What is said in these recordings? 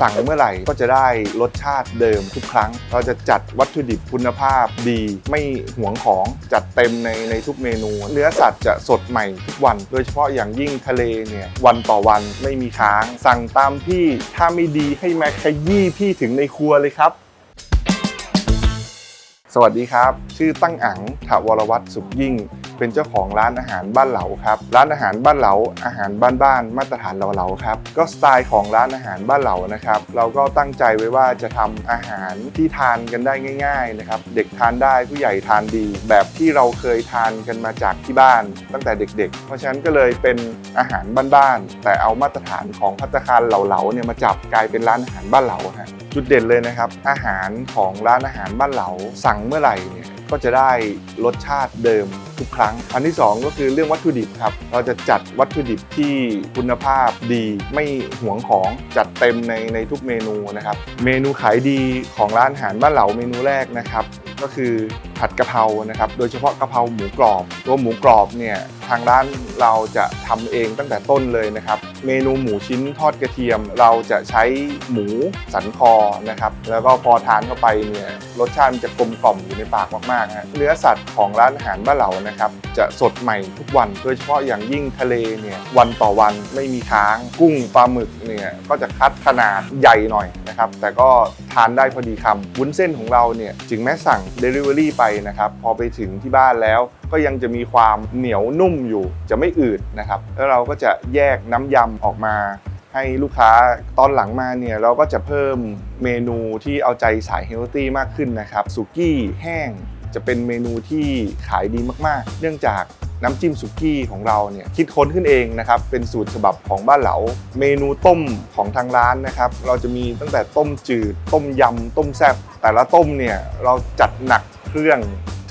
สั่งเมื่อไหร่ก็จะได้รสชาติเดิมทุกครั้ง เราจะจัดวัตถุดิบคุณภาพดี ไม่หวงของจัดเต็มในในทุกเมนู เนื้อสัตว์จะสดใหม่ทุกวัน โดยเฉพาะอย่างยิ่งทะเลเนี่ยวันต่อวันไม่มีค้าง สั่งตามพี่ถ้าไม่ดีให้มาขยี้พี่ถึงในครัวเลยครับสวัสดีครับ ชื่อตั้งอังถาวรวัตรสุขยิ่ง เป็นเจ้าของร้านอาหารบ้านเหลาครับ ร้านอาหารบ้านเหลาอาหารบ้านๆมาตรฐานเหลาๆครับ ก็สไตล์ของร้านอาหารบ้านเหลานะครับ เราก็ตั้งใจไว้ว่าจะทำอาหารที่ทานกันได้ง่ายๆนะครับ เด็กทานได้ผู้ใหญ่ทานดี แบบที่เราเคยทานกันมาจากที่บ้าน ตั้งแต่เด็ก ๆ เพราะฉะนั้นก็เลยเป็นอาหารบ้านๆแต่เอามาตรฐานของพัตคารเหลาๆเนี่ยมาจับกลายเป็นร้านอาหารบ้านเหลาฮะจุดเด่นเลยนะครับ อาหารของร้านอาหารบ้านเหลาสั่งเมื่อไหร่เนี่ย ก็จะได้รสชาติเดิมทุกครั้ง อันที่ 2 ก็คือเรื่องวัตถุดิบครับ เราจะจัดวัตถุดิบที่คุณภาพดีไม่หวงของจัดเต็มในในทุกเมนูนะครับ เมนูขายดีของร้านอาหารบ้านเหลาเมนูแรกนะครับ ก็คือ ผัดกะเพรานะครับ โดยเฉพาะกะเพราหมูกรอบ ตัวหมูกรอบเนี่ยทางร้านเราจะทำเองตั้งแต่ต้นเลยนะครับ เมนูหมูชิ้นทอดกระเทียม เราจะใช้หมูสันคอนะครับ แล้วก็พอทานเข้าไปเนี่ยรสชาติมันจะกลมกล่อมอยู่ในปากมากๆฮะเนื้อสัตว์ของร้านอาหารบ้านเหลานะครับ จะสดใหม่ทุกวัน โดยเฉพาะอย่างยิ่งทะเลเนี่ยวันต่อวันไม่มีค้าง กุ้งปลาหมึกเนี่ยก็จะคัดขนาดใหญ่หน่อยนะครับ แต่ก็ทานได้พอดีคำวุ้นเส้นของเราเนี่ยถึงแม้สั่ง Delivery ไปนะครับพอไปถึงที่บ้านแล้วก็ยังจะมีความเหนียวนุ่มอยู่จะไม่อืดนะครับแล้วเราก็จะแยกน้ำยำออกมาให้ลูกค้าตอนหลังมาเนี่ยเราก็จะเพิ่มเมนูที่เอาใจสายเฮลตี้มากขึ้นนะครับสุกี้แห้งจะเป็นเมนูที่ขายดีมากๆ เนื่องจาก น้ำจิ้มสุกี้ของเราเนี่ยคิดค้นขึ้นเองนะครับเป็นสูตรฉบับของบ้านเหลา เมนูต้มของทางร้านนะครับเราจะมีตั้งแต่ต้มจืด ต้มยำ ต้มแซ่บแต่ละต้มเนี่ยเราจัดหนักเครื่อง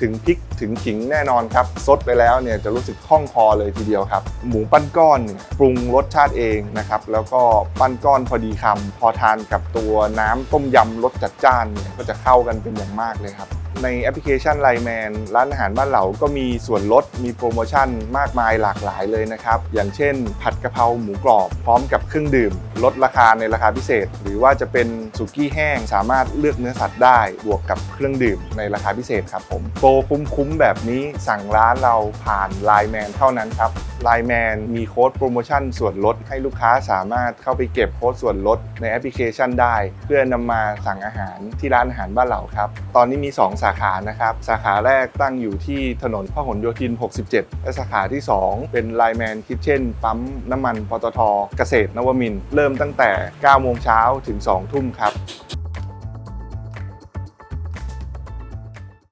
ถึงพริกถึงขิงแน่นอนครับซดไปแล้วเนี่ยจะรู้สึกคล่องคอเลยทีเดียวครับ หมูปั้นก้อนปรุงรสชาติเองนะครับแล้วก็ปั้นก้อนพอดีคำพอทานกับตัวน้ำต้มยำรสจัดจ้านเนี่ยก็จะเข้ากันเป็นอย่างมากเลยครับ ในแอปพลิเคชันไลแมนร้านอาหารบ้านเหลาก็มีส่วนลดมีโปรโมชั่นมากมายหลากหลายเลยนะครับ อย่างเช่น ผัดกะเพราหมูกรอบพร้อมกับเครื่องดื่ม ลดราคาในราคาพิเศษ หรือว่าจะเป็นสุกี้แห้งสามารถเลือกเนื้อสัตว์ได้บวกกับเครื่องดื่มในราคาพิเศษครับผมโปรคุ้มๆแบบนี้สั่งร้านเราผ่านไลแมนเท่านั้นครับไลน์แมนมีโค้ดโปรโมชั่นส่วนลดให้ลูกค้าสามารถเข้าไปเก็บโค้ดส่วนลดในแอปพลิเคชันได้ เพื่อนำมาสั่งอาหารที่ร้านอาหารบ้านเราครับ ตอนนี้มี 2 สาขานะครับ สาขาแรกตั้งอยู่ที่ถนนพหลโยธิน 67 และสาขาที่ 2 เป็นไลน์แมนคิทเช่นปั๊มน้ำมันปตทเกษตรนวมินทร์เริ่มตั้งแต่9โมงเช้าถึง2ทุ่มครับ